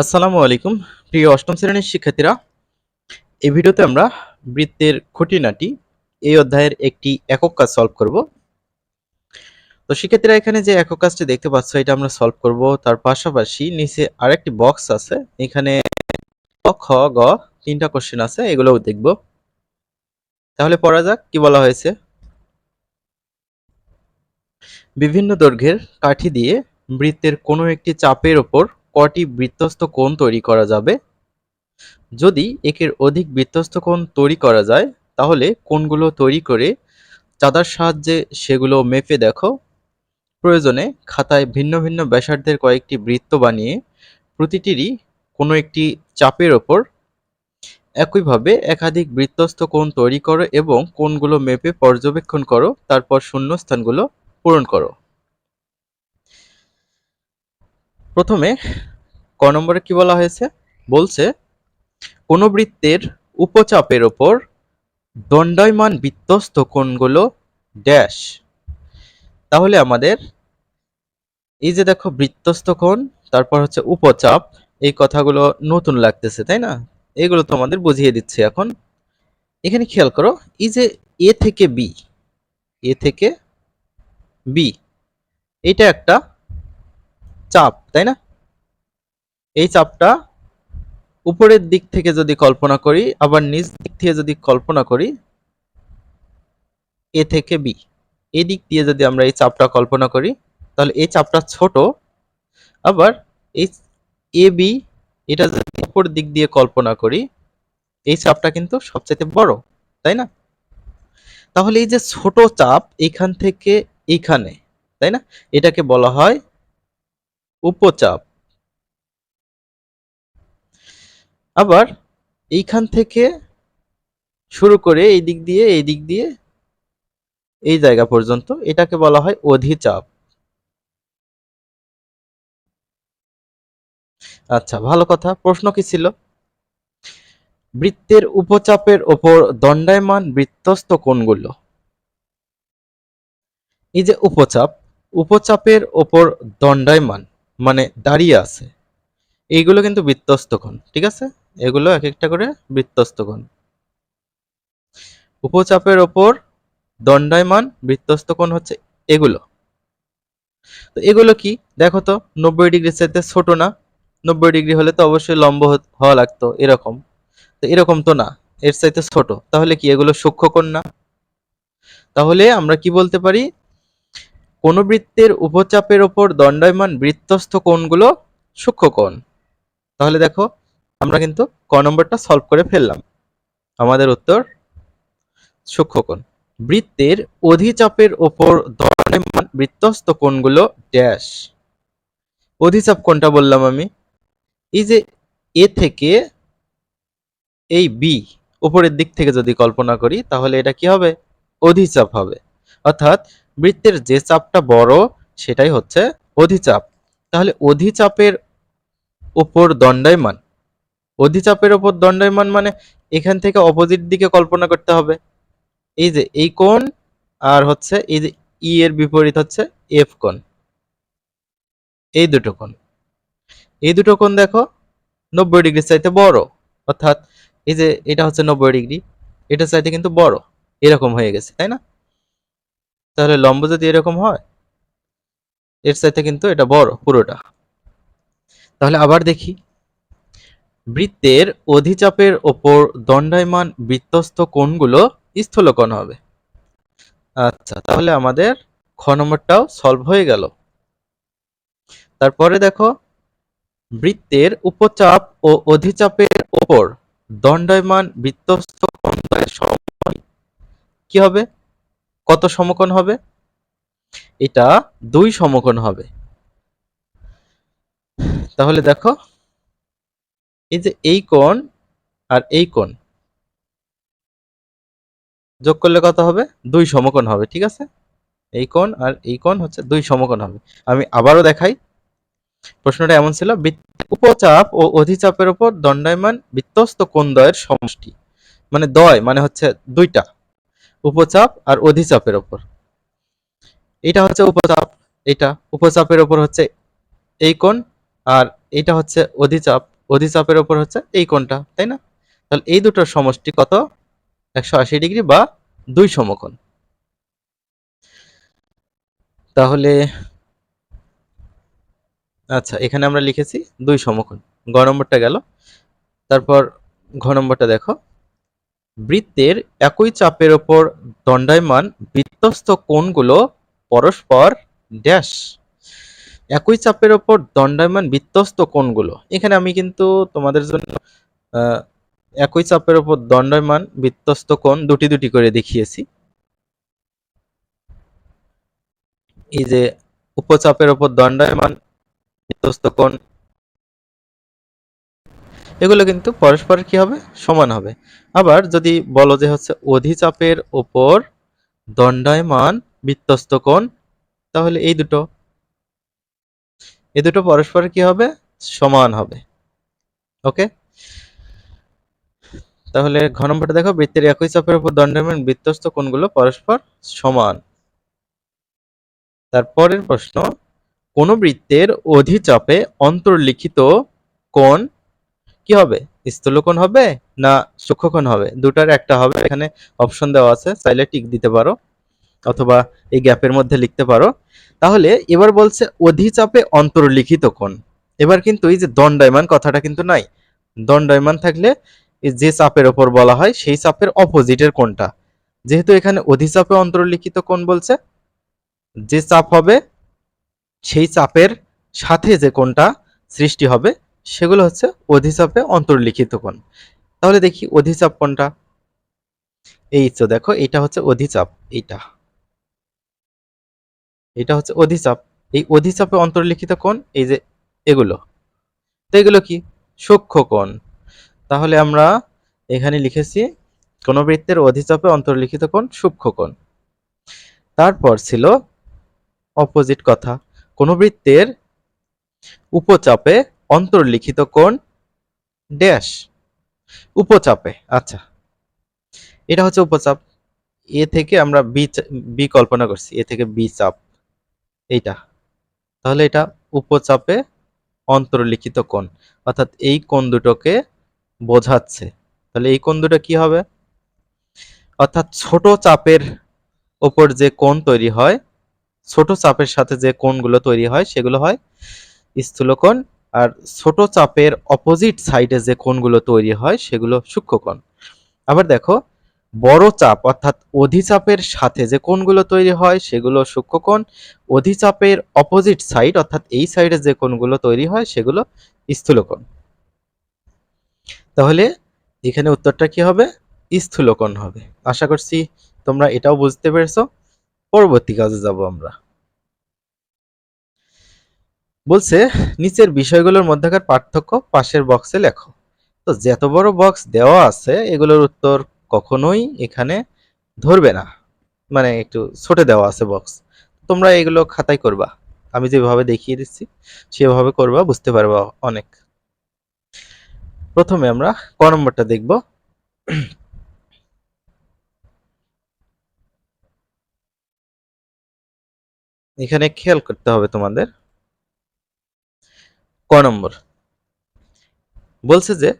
আসসালামু আলাইকুম। প্রিয় অষ্টম শ্রেণির শিক্ষার্থীরা, এই ভিডিওতে আমরা বৃত্তের খুঁটিনাটি এই অধ্যায়ের একটি একক কাজ সলভ করব। তো শিক্ষার্থীরা, এখানে যে একক কাজটি দেখতে পাচ্ছ, এটা আমরা সলভ করব। তার পাশাপাশি নিচে আরেকটি বক্স আছে। এখানে খ, গ, তিনটা কোশ্চেন আছে, এগুলোও দেখব। তাহলে পড়া যাক, কি বলা হয়েছে? বিভিন্ন দৈর্ঘ্যের কাঠি দিয়ে বৃত্তের কোনো একটি চাপের ওপর কটি বৃত্তস্থ কোণ তৈরি করা যাবে? যদি একের অধিক বৃত্তস্থ কোণ তৈরি করা যায়, তাহলে কোণগুলো তৈরি করে চাঁদার সাহায্যে সেগুলো মেপে দেখো। প্রয়োজনে খাতায় ভিন্ন ভিন্ন ব্যাসার্ধের কয়েকটি বৃত্ত বানিয়ে প্রতিটিরই কোনো একটি চাপের ওপর একইভাবে একাধিক বৃত্তস্থ কোণ তৈরি করো এবং কোণগুলো মেপে পর্যবেক্ষণ করো, তারপর শূন্যস্থানগুলো পূরণ করো। প্রথমে ক নম্বরে কি বলা হয়েছে? বলছে, কোন বৃত্তের উপচাপের ওপর দণ্ডায়মান বৃত্তস্থ কোণগুলো ড্যাশ। তাহলে আমাদের এই যে দেখো বৃত্তস্থ কোণ, তারপর হচ্ছে উপচাপ, এই কথাগুলো নতুন লাগতেছে, তাই না? এগুলো তো আমাদের বুঝিয়ে দিচ্ছে এখন। এখানে খেয়াল করো, এই যে এ থেকে বি, এ থেকে বি, এটা একটা চাপ, তাই না? এই চাপটা উপরের দিক থেকে যদি কল্পনা করি, আবার নিচ দিক থেকে যদি কল্পনা করি, এ থেকে বি। এই দিয়ে যদি আমরা এই চাপটা কল্পনা করি, তাহলে এই চাপটা ছোট, আবার এই এ, বি, এটা যদি উপর দিক দিয়ে কল্পনা করি, এই চাপটা কিন্তু সবচেয়ে বড়, তাই না? তাহলে এই যে ছোট চাপ এইখান থেকে এইখানে, তাই না? এটাকে বলা হয় উপচাপ। আবার এইখান থেকে শুরু করে এই দিক দিয়ে, এই দিক দিয়ে, এই জায়গা পর্যন্ত এটাকে বলা হয় অধিচাপ। আচ্ছা ভালো কথা, প্রশ্ন কি ছিল? বৃত্তের উপচাপের ওপর দণ্ডায়মান বৃত্তস্থ কোণগুলো। এই যে উপচাপ, উপচাপের ওপর দণ্ডায়মান মানে দাঁড়িয়ে আছে। এইগুলো কিন্তু বৃত্তস্থ কোণ, ঠিক আছে? এগুলো এক একটা করে বৃত্তস্থ কোণ। উপচাপের ওপর দণ্ডায়মান বৃত্তস্থ কোণ হচ্ছে এগুলো। তো এগুলো কি? দেখো তো, নব্বই ডিগ্রি চাইতে ছোট না। নব্বই ডিগ্রি হলে তো অবশ্যই লম্ব হওয়া লাগতো এরকম। তো এরকম তো না, এর চাইতে ছোট। তাহলে কি এগুলো সূক্ষ্মকোণ না? তাহলে আমরা কি বলতে পারি? কোন বৃত্তের উপচাপের ওপর দণ্ডায়মান বৃত্তস্থ কোণগুলো সূক্ষ্মকোণ তাহলে দেখো, আমরা কিন্তু ক নম্বরটা সলভ করে ফেললাম। আমাদের উত্তর সূক্ষ্মকোণ বৃত্তের অধিচাপের ওপর দণ্ডায়মান বৃত্তস্থ কোণগুলো ড্যাশ অধিচাপ কোনটা বললাম আমি। এই যে এ থেকে এই বি উপরের দিক থেকে যদি কল্পনা করি, তাহলে এটা কি হবে? অধিচাপ হবে। অর্থাৎ বৃত্তের যে চাপটা বড়, সেটাই হচ্ছে অধিচাপ। তাহলে অধিচাপের উপর দণ্ডায়মান। অধিচাপের উপর দণ্ডায়মান মানে এখান থেকে অপোজিট দিকে কল্পনা করতে হবে। এই যে এই কোণ আর হচ্ছে এই যে ই এর বিপরীত হচ্ছে এফ কোণ। এই দুটো কোণ। এই দুটো কোণ দেখো, নব্বই ডিগ্রি চাইতে বড়। অর্থাৎ এই যে এটা হচ্ছে নব্বই ডিগ্রি, এটা চাইতে কিন্তু বড়। এরকম হয়ে গেছে, তাই না? তাহলে লম্ব যদি এরকম হয়, এর সাথে কিন্তু এটা বড় পুরোটা। তাহলে আবার দেখি। বৃত্তের অধিচাপের ওপর দণ্ডায়মান বৃত্তস্থ কোণগুলো স্থূলকোণ হবে। আচ্ছা তাহলে আমাদের খ নম্বরটাও সলভ হয়ে গেল। তারপরে দেখো, বৃত্তের উপচাপ ও অধিচাপের ওপর দণ্ডায়মান বৃত্তস্থ কি হবে? কত সমকোণ হবে? এটা দুই সমকোণ হবে। তাহলে দেখো, এই যে এই কোণ আর এই কোণ, যোগ করলে কত হবে? দুই সমকোণ হবে, ঠিক আছে? এই কোণ আর এই কোণ হচ্ছে দুই সমকোণ হবে। আমি আবারও দেখাই, প্রশ্নটা এমন ছিল উপচাপ ও অধিচাপের উপর দণ্ডায়মান বৃত্তস্থ কোণদ্বয়ের সমষ্টি মানে দয় মানে হচ্ছে দুইটা। উপচাপ আর অধিচাপের ওপর। এটা হচ্ছে উপচাপ, এটা উপচাপের ওপর হচ্ছে এই কোণ আর এটা হচ্ছে অধিচাপ, অধিচাপের ওপর হচ্ছে এই কোণটা, তাই না? তাহলে এই দুটোর সমষ্টি কত? একশো আশি ডিগ্রি বা দুই সমকোণ। তাহলে আচ্ছা এখানে আমরা লিখেছি দুই সমকোণ গ নম্বরটা গেল। তারপর ঘ নম্বরটা দেখো। বৃত্তের একই চাপের ওপর দণ্ডায়মান বৃত্তস্থ কোণগুলো পরস্পর ড্যাশ। একই চাপের ওপর দণ্ডায়মান বৃত্তস্থ কোণগুলো। এখানে আমি কিন্তু তোমাদের জন্য একই চাপের ওপর দণ্ডায়মান বৃত্তস্থ কোণ দুটি দুটি করে দেখিয়েছি। এই যে উপচাপের ওপর দণ্ডায়মান বৃত্তস্থ কোণ এগুলো কিন্তু পরস্পর কি হবে? সমান হবে। আবার যদি বলো যে হচ্ছে অধিচাপের ওপর দণ্ডায়মান বৃত্তস্থ কোণ, তাহলে এই দুটো এই দুটো পরস্পর কি হবে? সমান হবে। ওকে? তাহলে ঘ নম্বরটা দেখো, বৃত্তের একই চাপের উপর দণ্ডায়মান বৃত্তস্থ কোণগুলো পরস্পর সমান। তারপরের প্রশ্ন, কোন বৃত্তের অধিচাপে অন্তর্লিখিত কোণ কি হবে? স্থূলকোণ হবে না সূক্ষ্মকোণ হবে? দুটার একটা হবে। এখানে অপশন দেওয়া আছে, চাইলে টিক দিতে পারো অথবা এই গ্যাপের মধ্যে লিখতে পারো। তাহলে এবার বলছে অধিচাপে অন্তর্লিখিত কোণ। এবার কিন্তু এই যে দণ্ডায়মান কথাটা কিন্তু নাই। দণ্ডায়মান থাকলে যে চাপের ওপর বলা হয় সেই চাপের অপোজিটের কোনটা যেহেতু এখানে অধিচাপে অন্তর্লিখিত কোণ বলছে, যে চাপ হবে সেই চাপের সাথে যে কোনটা সৃষ্টি হবে সেগুলো হচ্ছে অধিচাপে অন্তর্লিখিত কোণ। তাহলে দেখি অধিচাপ কোনটা এই তো দেখো, এটা হচ্ছে অধিচাপ এইটা। এটা হচ্ছে অধিচাপ এই অধিচাপে অন্তর্লিখিত কোণ, এই যে এগুলো। তো এগুলো কি? সূক্ষ্ম কোণ। তাহলে আমরা এখানে লিখেছি কোন বৃত্তের অধিচাপে অন্তর্লিখিত কোণ সূক্ষ্ম কোণ। তারপর ছিল অপোজিট কথা। কোন বৃত্তের উপচাপে অন্তর্লিখিত কোণ ড্যাশ, উপচাপে। আচ্ছা এটা হচ্ছে উপচাপ। এ থেকে আমরা বি বি কল্পনা করছি, এ থেকে বি চাপ। এইটা, তাহলে এটা উপচাপে অন্তর্লিখিত কোণ। অর্থাৎ এই কোণ দুটোকে বোঝাচ্ছে। তাহলে এই কোণ দুটো কি হবে? অর্থাৎ ছোট চাপের ওপর যে কোণ তৈরি হয়, ছোট চাপের সাথে যে কোণগুলো তৈরি হয়, সেগুলো হয় স্থূলকোণ আর ছোট চাপের অপোজিট সাইডে যে কোণগুলো তৈরি হয়, সেগুলো সূক্ষ্মকোণ। আবার দেখো, বড় চাপ অর্থাৎ অধিচাপের সাথে যে কোণগুলো তৈরি হয়, সেগুলো সূক্ষ্মকোণ। অধিচাপের অপোজিট সাইড অর্থাৎ এই সাইডে যে কোণগুলো তৈরি হয়, সেগুলো স্থূলকোণ। তাহলে এখানে উত্তরটা কি হবে? স্থূলকোণ হবে। আশা করছি তোমরা এটাও বুঝতে পেরেছ। পরবর্তী কাজে যাব আমরা। বলছে, নিচের বিষয়গুলোর মধ্যেকার পার্থক্য পাশের বক্সে লেখো। তো যত বড় বক্স দেওয়া আছে, এগুলোর উত্তর কখনোই এখানে ধরবে না। মানে একটু ছোটে দেওয়া আছে বক্স তোমরা এগুলো খাতায় করবা। আমি যেভাবে দেখিয়ে দিচ্ছি, সেভাবে করবা, বুঝতে পারবা অনেক। প্রথমে আমরা ক নম্বরটা দেখব। এখানে খেয়াল করতে হবে তোমাদের। ক নম্বর? বলছে যে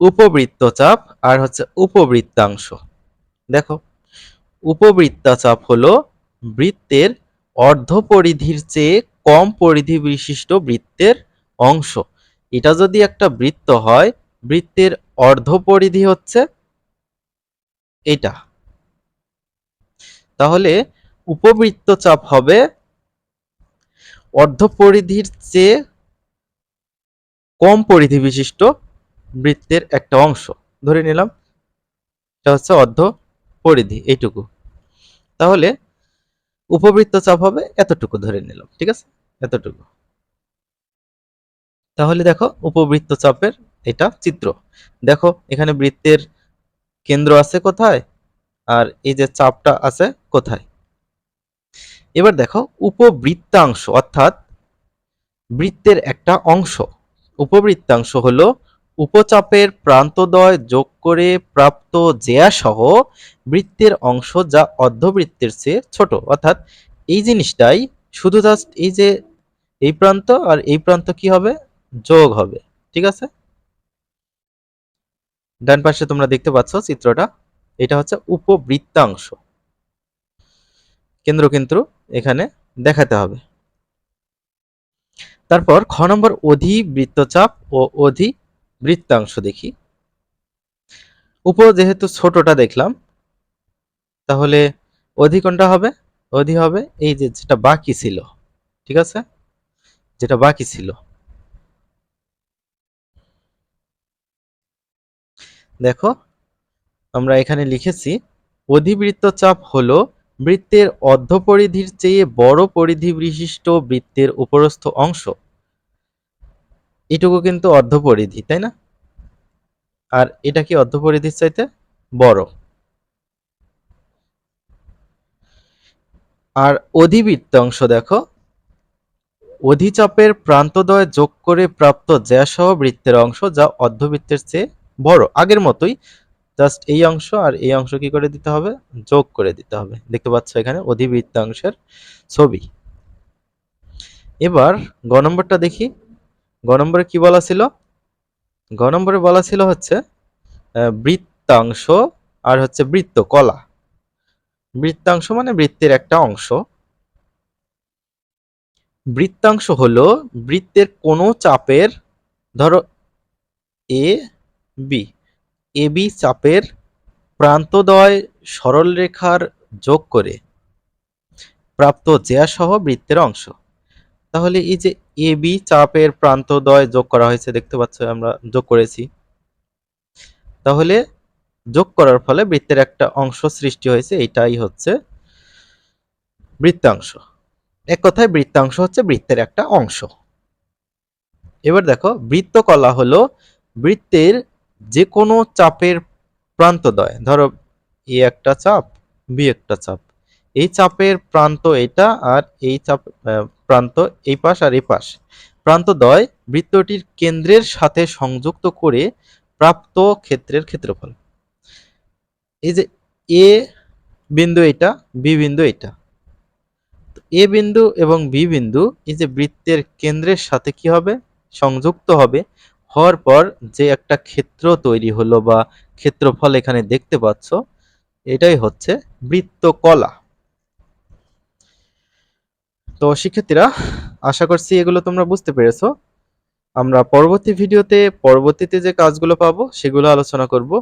উপবৃত্তচাপ আর হচ্ছে উপবৃত্তাংশ। দেখো, উপবৃত্তাচাপ হলো বৃত্তের অর্ধ পরিধির চেয়ে কম পরিধি বিশিষ্ট বৃত্তের অংশ। এটা যদি একটা বৃত্ত হয়, বৃত্তের অর্ধ পরিধি হচ্ছে এটা। তাহলে উপবৃত্ত চাপ হবে অর্ধ পরিধির চেয়ে কম পরিধি বিশিষ্ট বৃত্তের একটা অংশ। ধরে নিলাম, এটা হচ্ছে অর্ধ পরিধি, এইটুকু। তাহলে উপবৃত্ত চাপ হবে এতটুকু ধরে নিলাম, ঠিক আছে? এতটুকু। তাহলে দেখো উপবৃত্ত চাপের এটা চিত্র। দেখো, এখানে বৃত্তের কেন্দ্র আছে কোথায়? আর এই যে চাপটা আছে কোথায়? এবার দেখো উপবৃত্তাংশ, অর্থাৎ বৃত্তের একটা অংশ। উপবৃত্তাংশ হলো উপচাপের প্রান্তদ্বয় যোগ করে প্রাপ্ত জেয়া সহ বৃত্তের অংশ যা অর্ধবৃত্তের চেয়ে ছোট। অর্থাৎ এই জিনিসটাই শুধু জাস্ট এই যে এই প্রান্ত আর এই প্রান্ত কি হবে? যোগ হবে। ঠিক আছে? ডান পাশে তোমরা দেখতে পাচ্ছ চিত্রটা। এটা হচ্ছে উপবৃত্তাংশ। কেন্দ্র কিন্তু এখানে দেখাতে হবে। তারপর খ নম্বর অধিবৃত্তচাপ ও অধিবৃত্তাংশ দেখি। উপর যেহেতু ছোটটা দেখলাম, তাহলে অধি কোনটা হবে? অধি হবে এই যে যেটা বাকি ছিল, ঠিক আছে? যেটা বাকি ছিল। দেখো, আমরা এখানে লিখেছি অধিবৃত্ত চাপ হলো বৃত্তের অর্ধপরিধির চেয়ে বড় পরিধি বিশিষ্ট বৃত্তের উপরস্থ অংশ। এটুকু কিন্তু অর্ধপরিধি, তাই না? আর এটা কি অর্ধপরিধির চাইতে বড়? আর অধিবৃত্ত অংশ দেখো। অধিচাপের প্রান্তদ্বয় যোগ করে প্রাপ্ত জ্যাসহ বৃত্তের অংশ যা অর্ধবৃত্তের চেয়ে বড়। আগের মতোই জাস্ট এই অংশ আর এই অংশ কি করে দিতে হবে? যোগ করে দিতে হবে। দেখতে পাচ্ছ এখানে অধিবৃত্তাংশের ছবি। এবার গ নম্বরটা দেখি। গ নম্বরে কি বলা ছিল? গ নম্বরে বলা ছিল হচ্ছে বৃত্তাংশ আর হচ্ছে বৃত্ত কলা বৃত্তাংশ মানে বৃত্তের একটা অংশ। বৃত্তাংশ হলো বৃত্তের কোনো চাপের, ধরো এ বি এ বি চাপের প্রান্তদ্বয় সরলরেখার যোগ করে প্রাপ্ত সহ বৃত্তের অংশ। তাহলে এই যে এ বি চাপের প্রান্তদ্বয় যোগ করা হয়েছে, দেখতে পাচ্ছ আমরা যোগ করেছি। তাহলে যোগ করার ফলে বৃত্তের একটা অংশ সৃষ্টি হয়েছে এটাই হচ্ছে বৃত্তাংশ। এক কথায় বৃত্তাংশ হচ্ছে বৃত্তের একটা অংশ। এবার দেখো, বৃত্তকলা হলো বৃত্তের যে কোনো চাপের প্রান্তদ্বয় ধরো, এ একটা চাপ, বি একটা চাপ। এই চাপের প্রান্ত এটা আর এই চাপ প্রান্ত এই পাশ আর এই পাশ। প্রান্তদ্বয় বৃত্তটির কেন্দ্রের সাথে সংযুক্ত করে প্রাপ্ত ক্ষেত্রের ক্ষেত্রফল। এই যে এ বিন্দু এটা, বি বিন্দু এটা। এ বিন্দু এবং বি বিন্দু এই যে বৃত্তের কেন্দ্রের সাথে কি হবে? সংযুক্ত হবে। হওয়ার পর যে একটা ক্ষেত্র তৈরি হলো বা ক্ষেত্রফল এখানে দেখতে পাচ্ছ, এটাই হচ্ছে বৃত্তকলা। তো শিক্ষার্থীরা, আশা করছি এগুলো তোমরা বুঝতে পেরেছ। আমরা পরবর্তী ভিডিওতে, পরবর্তীতে যে কাজগুলো পাবো, সেগুলো আলোচনা করব।